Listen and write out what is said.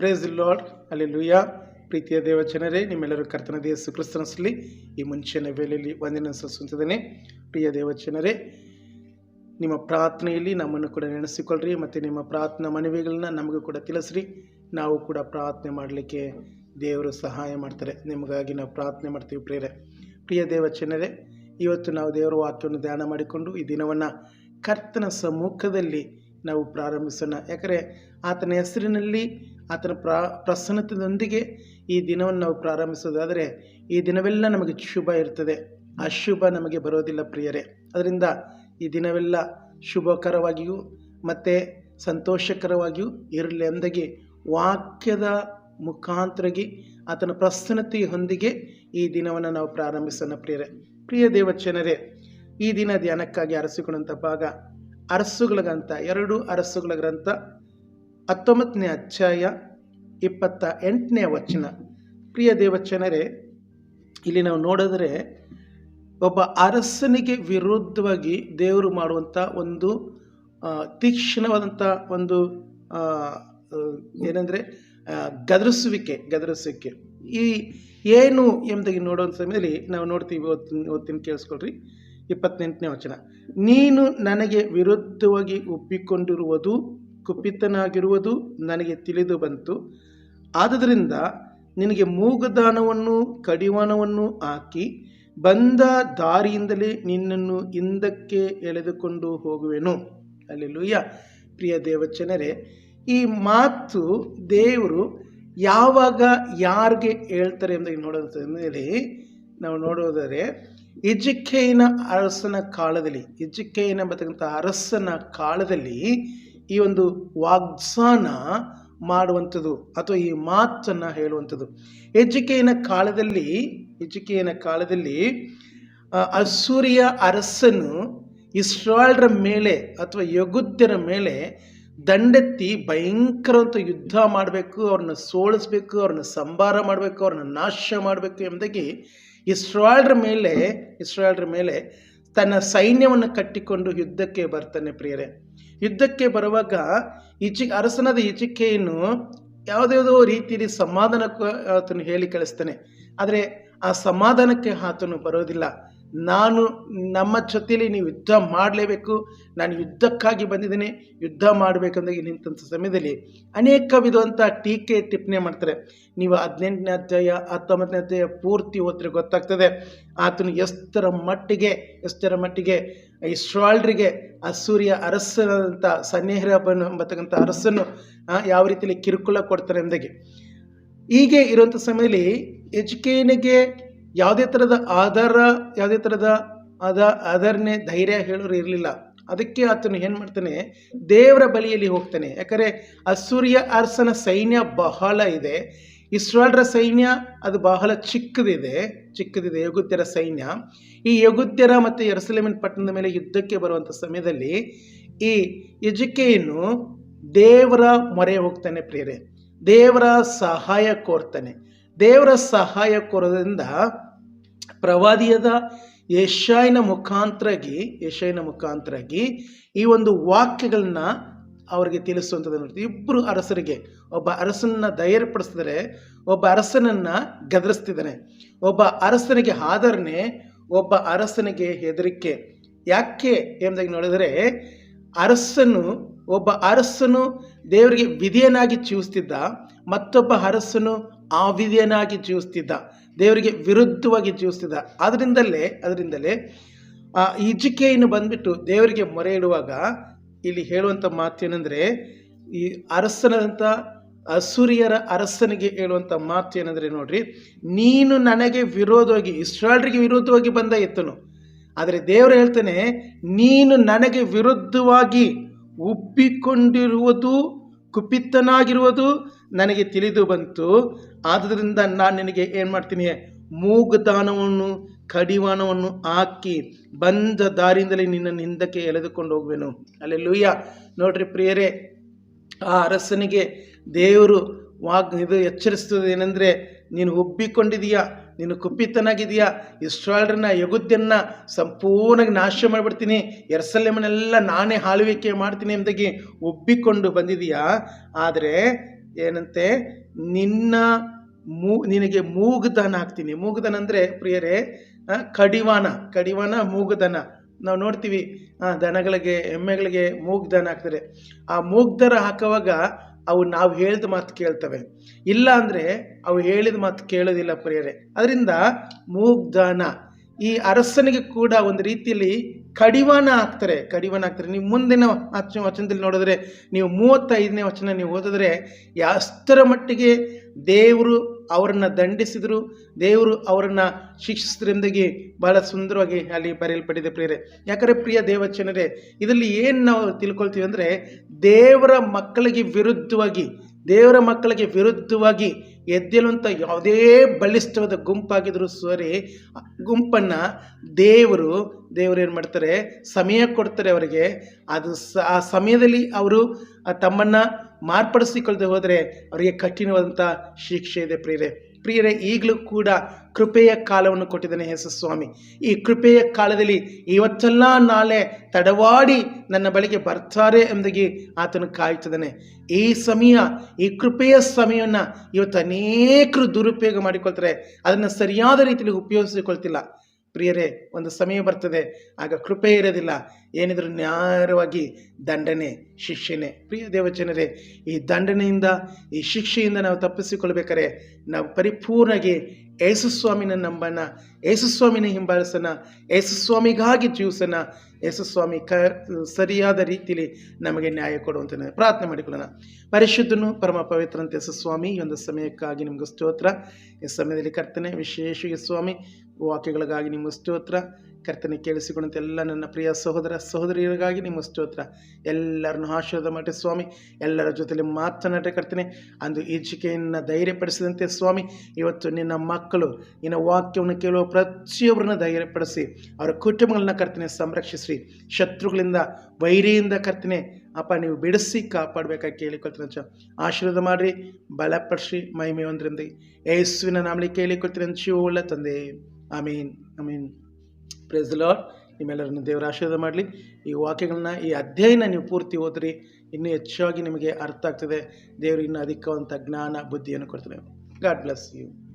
Praise lord ಅಲ್ಲಿ ಲೂಯ ಪ್ರೀತಿಯ ದೇವಚನರೇ ನಿಮ್ಮೆಲ್ಲರೂ ಕರ್ತನ ದೇವ ಕ್ರಿಸ್ತನಸ್ಲಿ ಈ ಮುಂಚಿನ ವೇಳೆಯಲ್ಲಿ ಒಂದಿನ ಸಲ್ಲಿಸುತ್ತಿದ್ದೇನೆ. ಪ್ರಿಯ ದೇವಚನರೇ ನಿಮ್ಮ ಪ್ರಾರ್ಥನೆಯಲ್ಲಿ ನಮ್ಮನ್ನು ಕೂಡ ನೆನೆಸಿಕೊಳ್ಳ್ರಿ, ಮತ್ತು ನಿಮ್ಮ ಪ್ರಾರ್ಥನಾ ಮನವಿಗಳನ್ನ ನಮಗೂ ಕೂಡ ತಿಳಿಸ್ರಿ. ನಾವು ಕೂಡ ಪ್ರಾರ್ಥನೆ ಮಾಡಲಿಕ್ಕೆ ದೇವರು ಸಹಾಯ ಮಾಡ್ತಾರೆ. ನಿಮಗಾಗಿ ನಾವು ಪ್ರಾರ್ಥನೆ ಮಾಡ್ತೀವಿ ಪ್ರಿಯರೇ. ಪ್ರಿಯ ದೇವಚನರೇ ಇವತ್ತು ನಾವು ದೇವರ ವಾಕ್ಯವನ್ನು ಧ್ಯಾನ ಮಾಡಿಕೊಂಡು ಈ ದಿನವನ್ನು ಕರ್ತನ ಸಮ್ಮುಖದಲ್ಲಿ ನಾವು ಪ್ರಾರಂಭಿಸೋಣ. ಯಾಕಂದರೆ ಆತನ ಹೆಸರಿನಲ್ಲಿ ಆತನ ಪ್ರಾ ಪ್ರಸನ್ನತೆಯೊಂದಿಗೆ ಈ ದಿನವನ್ನು ನಾವು ಪ್ರಾರಂಭಿಸೋದಾದರೆ ಈ ದಿನವೆಲ್ಲ ನಮಗೆ ಶುಭ ಇರ್ತದೆ. ಅಶುಭ ನಮಗೆ ಬರೋದಿಲ್ಲ ಪ್ರಿಯರೇ. ಅದರಿಂದ ಈ ದಿನವೆಲ್ಲ ಶುಭಕರವಾಗಿಯೂ ಮತ್ತು ಸಂತೋಷಕರವಾಗಿಯೂ ಇರಲಿ ಅಂದಾಗಿ ವಾಕ್ಯದ ಮುಖಾಂತರಗಿ ಆತನ ಪ್ರಸನ್ನತೆಯೊಂದಿಗೆ ಈ ದಿನವನ್ನು ನಾವು ಪ್ರಾರಂಭಿಸೋಣ ಪ್ರಿಯರೇ. ಪ್ರಿಯ ದೇವಚನರೇ ಈ ದಿನ ಧ್ಯಾನಕ್ಕಾಗಿ ಅರಸಿಕೊಂಡಂಥ ಭಾಗ ಅರಸುಗಳ ಗ್ರಂಥ, ಎರಡು ಅರಸುಗಳ ಗ್ರಂಥ. ಹತ್ತೊಂಬತ್ತನೇ ಅಧ್ಯಾಯ ಇಪ್ಪತ್ತ ಎಂಟನೇ ವಚನ. ಪ್ರಿಯ ದೇವಚನರೇ, ಇಲ್ಲಿ ನಾವು ನೋಡಿದ್ರೆ ಒಬ್ಬ ಅರಸನಿಗೆ ವಿರುದ್ಧವಾಗಿ ದೇವರು ಮಾಡುವಂಥ ಒಂದು ತೀಕ್ಷ್ಣವಾದಂಥ ಒಂದು ಏನಂದರೆ ಗದರಿಸುವಿಕೆ ಗದರಿಸುವಿಕೆ. ಈ ಏನು ಎಂಬುದಾಗಿ ನೋಡುವಂಥ ಸಮಯದಲ್ಲಿ ನಾವು ನೋಡ್ತೀವಿ, ಓದ್ತೀನಿ ಓದ್ತೀನಿ ಕೇಳಿಸ್ಕೊಳ್ರಿ. ಇಪ್ಪತ್ತೆಂಟನೇ ವಚನ. ನೀನು ನನಗೆ ವಿರುದ್ಧವಾಗಿ ಒಪ್ಪಿಕೊಂಡಿರುವುದು ಕುಪಿತನಾಗಿರುವುದು ನನಗೆ ತಿಳಿದು ಬಂತು. ಆದ್ದರಿಂದ ನಿನಗೆ ಮೂಗದಾನವನ್ನು ಕಡಿವಾಣವನ್ನು ಹಾಕಿ ಬಂದ ದಾರಿಯಿಂದಲೇ ನಿನ್ನನ್ನು ಹಿಂದಕ್ಕೆ ಎಳೆದುಕೊಂಡು ಹೋಗುವೆನು. ಅಲ್ಲೆಲ್ಲೂಯ್ಯ ಪ್ರಿಯ ದೇವಚನರೇ, ಈ ಮಾತು ದೇವರು ಯಾವಾಗ ಯಾರಿಗೆ ಹೇಳ್ತಾರೆ ಎಂಬುದಾಗಿ ನೋಡೋದ್ರ ಮೇಲೆ ನಾವು ನೋಡೋದಾದರೆ ಇಜಿಕೇಯನ ಅರಸನ ಕಾಲದಲ್ಲಿ ಇಜಿಕೇಯನ ಬರ್ತಕ್ಕಂಥ ಅರಸನ ಕಾಲದಲ್ಲಿ ಈ ಒಂದು ವಾಗ್ಸಾನ ಮಾಡುವಂಥದ್ದು ಅಥವಾ ಈ ಮಾತನ್ನು ಹೇಳುವಂಥದ್ದು. ಎಜಿಕೇಯನ ಕಾಲದಲ್ಲಿ ಎಜಿಕೇಯನ ಕಾಲದಲ್ಲಿ ಅಸೂರಿಯ ಅರಸನು ಇಸ್ರಾಳ್ರ ಮೇಲೆ ಅಥವಾ ಯಗುದ್ಯರ ಮೇಲೆ ದಂಡೆತ್ತಿ ಭಯಂಕರವಂತ ಯುದ್ಧ ಮಾಡಬೇಕು, ಅವ್ರನ್ನ ಸೋಳಿಸ್ಬೇಕು, ಅವ್ರನ್ನ ಸಂಭಾರ ಮಾಡಬೇಕು, ಅವ್ರನ್ನ ನಾಶ ಮಾಡಬೇಕು ಎಂಬುದಾಗಿ ಇಸ್ರಾಳ್ರ ಮೇಲೆ ಇಸ್ರಾಳ್ರ ಮೇಲೆ ತನ್ನ ಸೈನ್ಯವನ್ನು ಕಟ್ಟಿಕೊಂಡು ಯುದ್ಧಕ್ಕೆ ಬರ್ತಾನೆ ಪ್ರಿಯರೇ. ಯುದ್ಧಕ್ಕೆ ಬರುವಾಗ ಈಚಿ, ಅರಸನಾದ ಈಚಿಕೆಯನ್ನು ಯಾವುದ್ಯಾವುದೋ ರೀತಿಯಲ್ಲಿ ಸಮಾಧಾನಕ್ಕೆ ಆತನು ಹೇಳಿ ಕಳಿಸ್ತಾನೆ. ಆದರೆ ಆ ಸಮಾಧಾನಕ್ಕೆ ಆತನು ಬರೋದಿಲ್ಲ ನಾನು ನಮ್ಮ ಜೊತೆಯಲ್ಲಿ ನೀವು ಯುದ್ಧ ಮಾಡಲೇಬೇಕು. ನಾನು ಯುದ್ಧಕ್ಕಾಗಿ ಬಂದಿದ್ದೀನಿ. ಯುದ್ಧ ಮಾಡಬೇಕಂದಾಗಿ ನಿಂತ ಸಮಯದಲ್ಲಿ ಅನೇಕ ವಿಧವಂಥ ಟೀಕೆ, ಟಿಪ್ಪಣಿ ಮಾಡ್ತಾರೆ. ನೀವು ಹದಿನೆಂಟನೇ ಅಧ್ಯಾಯ, ಹತ್ತೊಂಬತ್ತನೇ ಅಧ್ಯಾಯ ಪೂರ್ತಿ ಹೋದ್ರೆ ಗೊತ್ತಾಗ್ತದೆ. ಆತನು ಎಷ್ಟರ ಮಟ್ಟಿಗೆ ಎಷ್ಟರ ಮಟ್ಟಿಗೆ ಇಸ್ರಾಲ್ರಿಗೆ ಅಸೂರಿಯ ಅರಸನಾದಂಥ ಸನ್ನೇಹರಬನು ಎಂಬತಕ್ಕಂಥ ಅರಸನ್ನು ಯಾವ ರೀತಿಯಲ್ಲಿ ಕಿರುಕುಳ ಕೊಡ್ತಾರೆ ಎಂದಾಗಿ. ಹೀಗೆ ಇರುವಂಥ ಸಮಯದಲ್ಲಿ ಎಜುಕೇನಿಗೆ ಯಾವುದೇ ಥರದ ಆಧಾರ, ಯಾವುದೇ ಥರದ ಅದ ಆಧಾರನೆ ಧೈರ್ಯ ಹೇಳೋರು ಇರಲಿಲ್ಲ. ಅದಕ್ಕೆ ಆತನು ಏನು ಮಾಡ್ತಾನೆ? ದೇವರ ಬಳಿಯಲ್ಲಿ ಹೋಗ್ತಾನೆ. ಯಾಕಂದರೆ ಅಸೂರ್ಯ ಅರಸನ ಸೈನ್ಯ ಬಹಳ ಇದೆ. ಇಸ್ರಾಲ್ರ ಸೈನ್ಯ ಅದು ಬಹಳ ಚಿಕ್ಕದಿದೆ. ಚಿಕ್ಕದಿದೆ ಯಗುತ್ಯರ ಸೈನ್ಯ. ಈ ಯಗುತ್ಯರ ಮತ್ತು ಎರಸಲೇಮಿನ ಪಟ್ಟಣದ ಮೇಲೆ ಯುದ್ಧಕ್ಕೆ ಬರುವಂಥ ಸಮಯದಲ್ಲಿ ಈ ಯಜುಕೆಯನ್ನು ದೇವರ ಮೊರೆ ಹೋಗ್ತಾನೆ ಪ್ರೇರೆ ದೇವರ ಸಹಾಯ ಕೋರ್ತಾನೆ. ದೇವರ ಸಹಾಯ ಕೊರದಿಂದ ಪ್ರವಾದಿಯದ ಯಶಾಯಿನ ಮುಖಾಂತರಾಗಿ ಯಶಾಯಿನ ಮುಖಾಂತರಾಗಿ ಈ ಒಂದು ವಾಕ್ಯಗಳನ್ನ ಅವರಿಗೆ ತಿಳಿಸುವಂಥದ್ದು ನೋಡ್ತೀವಿ. ಇಬ್ಬರು ಅರಸರಿಗೆ, ಒಬ್ಬ ಅರಸನ್ನ ಧೈರ್ಯಪಡಿಸಿದರೆ, ಒಬ್ಬ ಅರಸನನ್ನ ಗದರಿಸ್ತಿದ್ದಾನೆ ಒಬ್ಬ ಅರಸನಿಗೆ ಆಧರಣೆ ಒಬ್ಬ ಅರಸನಿಗೆ ಹೆದರಿಕೆ. ಯಾಕೆ ಎಂಬುದಾಗಿ ನೋಡಿದರೆ, ಅರಸನು ಒಬ್ಬ ಅರಸನು ದೇವರಿಗೆ ವಿಧಿಯನಾಗಿ ಜೀವಿಸ್ತಿದ್ದ, ಮತ್ತೊಬ್ಬ ಅರಸನು ಅವಿಧಿಯನಾಗಿ ಜೀವಿಸ್ತಿದ್ದ, ದೇವರಿಗೆ ವಿರುದ್ಧವಾಗಿ ಜೀವಿಸ್ತಿದ್ದ. ಅದರಿಂದಲೇ ಅದರಿಂದಲೇ ಆ ಈಜಿಕೆಯನ್ನು ಬಂದ್ಬಿಟ್ಟು ದೇವರಿಗೆ ಮೊರೆ ಇಡುವಾಗ ಇಲ್ಲಿ ಹೇಳುವಂಥ ಮಾತೇನೆಂದರೆ, ಈ ಅರಸನಂಥ ಅಸುರಿಯರ ಅರಸನಿಗೆ ಹೇಳುವಂಥ ಮಾತು ಏನಂದರೆ ನೋಡ್ರಿ, ನೀನು ನನಗೆ ವಿರೋಧವಾಗಿ ಇಸ್ರಾಲ್ರಿಗೆ ವಿರೋಧವಾಗಿ ಬಂದ ಎತ್ತನು. ಆದರೆ ದೇವರು ಹೇಳ್ತಾನೆ, ನೀನು ನನಗೆ ವಿರುದ್ಧವಾಗಿ ಉಬ್ಬಿಕೊಂಡಿರುವುದು ಕುಪಿತನಾಗಿರುವುದು ನನಗೆ ತಿಳಿದು ಬಂತು. ಆದ್ದರಿಂದ ನಾನು ನಿನಗೆ ಏನು ಮಾಡ್ತೀನಿ? ಮೂಗುದಾನವನ್ನು ಕಡಿವಾಣವನ್ನು ಹಾಕಿ ಬಂದ ದಾರಿಯಿಂದಲೇ ನಿನ್ನನ್ನು ಹಿಂದಕ್ಕೆ ಎಳೆದುಕೊಂಡು ಹೋಗುವೆನು. ಅಲ್ಲೆಲ್ಲೂಯ್ಯ ನೋಡ್ರಿ ಪ್ರಿಯರೇ, ಆ ಅರಸನಿಗೆ ದೇವರು ವಾಗ್, ಇದು ಎಚ್ಚರಿಸ್ತದೆ ಏನಂದರೆ ನೀನು ಉಬ್ಬಿಕೊಂಡಿದೀಯಾ ನೀನು ಕುಪಿತನಾಗಿದೆಯಾ ಇಸ್ರಾಲ್ರನ್ನ ಯಗುದ್ಯನ್ನ ಸಂಪೂರ್ಣವಾಗಿ ನಾಶ ಮಾಡಿಬಿಡ್ತೀನಿ. ಎರಸಲೆಮನೆಲ್ಲ ನಾನೇ ಹಾಳುವಿಕೆ ಮಾಡ್ತೀನಿ ಎಂಬುದಾಗಿ ಒಬ್ಬಿಕೊಂಡು ಬಂದಿದೆಯಾ ಆದರೆ ಏನಂತೆ? ನಿನ್ನ ಮೂ, ನಿನಗೆ ಮೂಗುದನ ಹಾಕ್ತೀನಿ. ಮೂಗುದನ ಅಂದರೆ ಪ್ರಿಯರೇ ಕಡಿವಾಣ. ಕಡಿವಾಣ, ಮೂಗುದನ. ನಾವು ನೋಡ್ತೀವಿ ದನಗಳಿಗೆ, ಎಮ್ಮೆಗಳಿಗೆ ಮೂಗ್ದನ ಹಾಕ್ತಾರೆ. ಆ ಮೂಗ್ದರ ಹಾಕುವಾಗ ಅವು ನಾವು ಹೇಳಿದ ಮಾತು ಕೇಳ್ತವೆ. ಇಲ್ಲ ಅಂದರೆ ಅವು ಹೇಳಿದ ಮಾತು ಕೇಳೋದಿಲ್ಲ ಪ್ರಿಯರೇ. ಅದರಿಂದ ಮೂಗ್ದಾನ, ಈ ಅರಸನಿಗೆ ಕೂಡ ಒಂದು ರೀತಿಯಲ್ಲಿ ಕಡಿವಾಣ ಹಾಕ್ತಾರೆ ಕಡಿವಾಣ ಹಾಕ್ತಾರೆ. ನೀವು ಮುಂದಿನ ವಚನ ವಚನದಲ್ಲಿ ನೋಡಿದ್ರೆ, ನೀವು ಮೂವತ್ತೈದನೇ ವಚನ ನೀವು ಓದಿದ್ರೆ ಎಷ್ಟರ ಮಟ್ಟಿಗೆ ದೇವರು ಅವರನ್ನು ದಂಡಿಸಿದರು. ದೇವರು ಅವರನ್ನು ಶಿಕ್ಷಿಸಿದ್ರಿಂದಾಗಿ ಬಹಳ ಸುಂದರವಾಗಿ ಅಲ್ಲಿ ಬರೆಯಲ್ಪಟ್ಟಿದೆ ಪ್ರಿಯರೇ. ಯಾಕಂದರೆ ಪ್ರಿಯ ದೇವಚನರೇ ಇದರಲ್ಲಿ ಏನು ನಾವು ತಿಳ್ಕೊಳ್ತೀವಿ ಅಂದರೆ ದೇವರ ಮಕ್ಕಳಿಗೆ ವಿರುದ್ಧವಾಗಿ, ದೇವರ ಮಕ್ಕಳಿಗೆ ವಿರುದ್ಧವಾಗಿ ಎದ್ದೇಳುವಂಥ ಯಾವುದೇ ಬಲಿಷ್ಠವಾದ ಗುಂಪಾಗಿದ್ರು ಸರಿ ಗುಂಪನ್ನು ದೇವರು ದೇವರು ಏನು ಮಾಡ್ತಾರೆ? ಸಮಯ ಕೊಡ್ತಾರೆ ಅವರಿಗೆ. ಅದು ಆ ಸಮಯದಲ್ಲಿ ಅವರು ತಮ್ಮನ್ನು ಮಾರ್ಪಡಿಸಿಕೊಳ್ಳದೆ ಹೋದರೆ ಅವರಿಗೆ ಕಠಿಣವಾದಂಥ ಶಿಕ್ಷೆ ಇದೆ ಪ್ರಿಯರೇ. ಪ್ರಿಯರೇ, ಈಗಲೂ ಕೂಡ ಕೃಪೆಯ ಕಾಲವನ್ನು ಕೊಟ್ಟಿದ್ದಾನೆ ಯೇಸು ಸ್ವಾಮಿ ಈ ಕೃಪೆಯ ಕಾಲದಲ್ಲಿ ಇವತ್ತೆಲ್ಲ ನಾಳೆ ತಡವಾಡಿ ನನ್ನ ಬಳಿಗೆ ಬರ್ತಾರೆ ಎಂಬುದಾಗಿ ಆತನು ಕಾಯುತ್ತಿದ್ದಾನೆ. ಈ ಸಮಯ, ಈ ಕೃಪೆಯ ಸಮಯವನ್ನು ಇವತ್ತು ಅನೇಕರು ದುರುಪಯೋಗ ಮಾಡಿಕೊಳ್ತಾರೆ. ಅದನ್ನು ಸರಿಯಾದ ರೀತಿಯಲ್ಲಿ ಉಪಯೋಗಿಸಿಕೊಳ್ತಿಲ್ಲ. ಪ್ರಿಯರೇ, ಒಂದು ಸಮಯ ಬರ್ತದೆ, ಆಗ ಕೃಪೆ ಇರೋದಿಲ್ಲ. ಏನಿದ್ರು ನ್ಯಾಯವಾಗಿ ದಂಡನೆ, ಶಿಕ್ಷೆನೆ. ಪ್ರಿಯ ದೇವಚನರೇ ಈ ದಂಡನೆಯಿಂದ, ಈ ಶಿಕ್ಷೆಯಿಂದ ನಾವು ತಪ್ಪಿಸಿಕೊಳ್ಬೇಕಾರೆ ನಾವು ಪರಿಪೂರ್ಣವಾಗಿ ಯೇಸುಸ್ವಾಮಿನ ನಂಬನ ಯೇಸುಸ್ವಾಮಿನ ಹಿಂಬಾಲಿಸೋಣ ಯೇಸುಸ್ವಾಮಿಗಾಗಿ ಜೀವಿಸೋಣ ಯೇಸುಸ್ವಾಮಿ ಕ, ಸರಿಯಾದ ರೀತಿಯಲ್ಲಿ ನಮಗೆ ನ್ಯಾಯ ಕೊಡುವಂತ ಪ್ರಾರ್ಥನೆ ಮಾಡಿಕೊಳ್ಳೋಣ. ಪರಿಶುದ್ಧನು ಪರಮ ಪವಿತ್ರಂತ ಯೇಸುಸ್ವಾಮಿ, ಈ ಒಂದು ಸಮಯಕ್ಕಾಗಿ ನಿಮ್ಗೆ ಸ್ತೋತ್ರ. ಈ ಸಮಯದಲ್ಲಿ ಕರ್ತನೆ, ವಿಶೇಷ ಸ್ವಾಮಿ ವಾಕ್ಯಗಳಿಗಾಗಿ ನಿಮ್ಮ ಸ್ತೋತ್ರ. ಕರ್ತನೆ ಕೇಳಿಸಿಕೊಂಡಂತೆ ಎಲ್ಲ ನನ್ನ ಪ್ರಿಯ ಸಹೋದರ ಸಹೋದರಿಯರಿಗಾಗಿ ನಿಮ್ಮ ಸ್ತೋತ್ರ. ಎಲ್ಲರನ್ನು ಆಶೀರ್ವಾದ ಮಾಡಿ ಸ್ವಾಮಿ. ಎಲ್ಲರ ಜೊತೆಲಿ ಮಾತನಾಡಿ ಕರ್ತನೆ. ಅಂದು ಈಜಿಕೆಯನ್ನು ಧೈರ್ಯಪಡಿಸಿದಂತೆ ಸ್ವಾಮಿ, ಇವತ್ತು ನಿನ್ನ ಮಕ್ಕಳು, ನಿನ್ನ ವಾಕ್ಯವನ್ನು ಕೇಳುವ ಪ್ರತಿಯೊಬ್ಬರನ್ನ ಧೈರ್ಯಪಡಿಸಿ, ಅವರ ಕುಟುಂಬಗಳನ್ನ ಕರ್ತನೆ ಸಂರಕ್ಷಿಸಿ ಶತ್ರುಗಳಿಂದ, ವೈರಿಯಿಂದ ಕರ್ತನೆ, ಅಪ್ಪ ನೀವು ಬಿಡಿಸಿ ಕಾಪಾಡಬೇಕಾಗಿ ಕೇಳಿಕೊಳ್ತೀನಿ ಅಂಚ. ಆಶೀರ್ವಾದ ಮಾಡಿರಿ, ಬಲಪಡಿಸಿ ಮಹಿಮೆ ಒಂದರಿಂದ ಯೇಸುವಿನ ನಾಮಲಿ ಕೇಳಿಕೊಳ್ತೀನಿ ಅಂಚುಳ್ಳ ತಂದೆ. ಆಮೀನ್ ಆಮೀನ್. ಪ್ರೇಸ್ ಲಾರ್ಡ್ ನಿಮ್ಮೆಲ್ಲರನ್ನು ದೇವರ ಆಶೀರ್ವಾದ ಮಾಡಲಿ. ಈ ವಾಕ್ಯಗಳನ್ನ, ಈ ಅಧ್ಯಯನ ನೀವು ಪೂರ್ತಿ ಓದ್ರಿ. ಇನ್ನೂ ಹೆಚ್ಚಾಗಿ ನಿಮಗೆ ಅರ್ಥ ಆಗ್ತದೆ. ದೇವರು ಇನ್ನೂ ಅಧಿಕವಂಥ ಜ್ಞಾನ, ಬುದ್ಧಿಯನ್ನು ಕೊಡ್ತಾನೆ ಗಾಡ್ ಬ್ಲೆಸ್ ಯು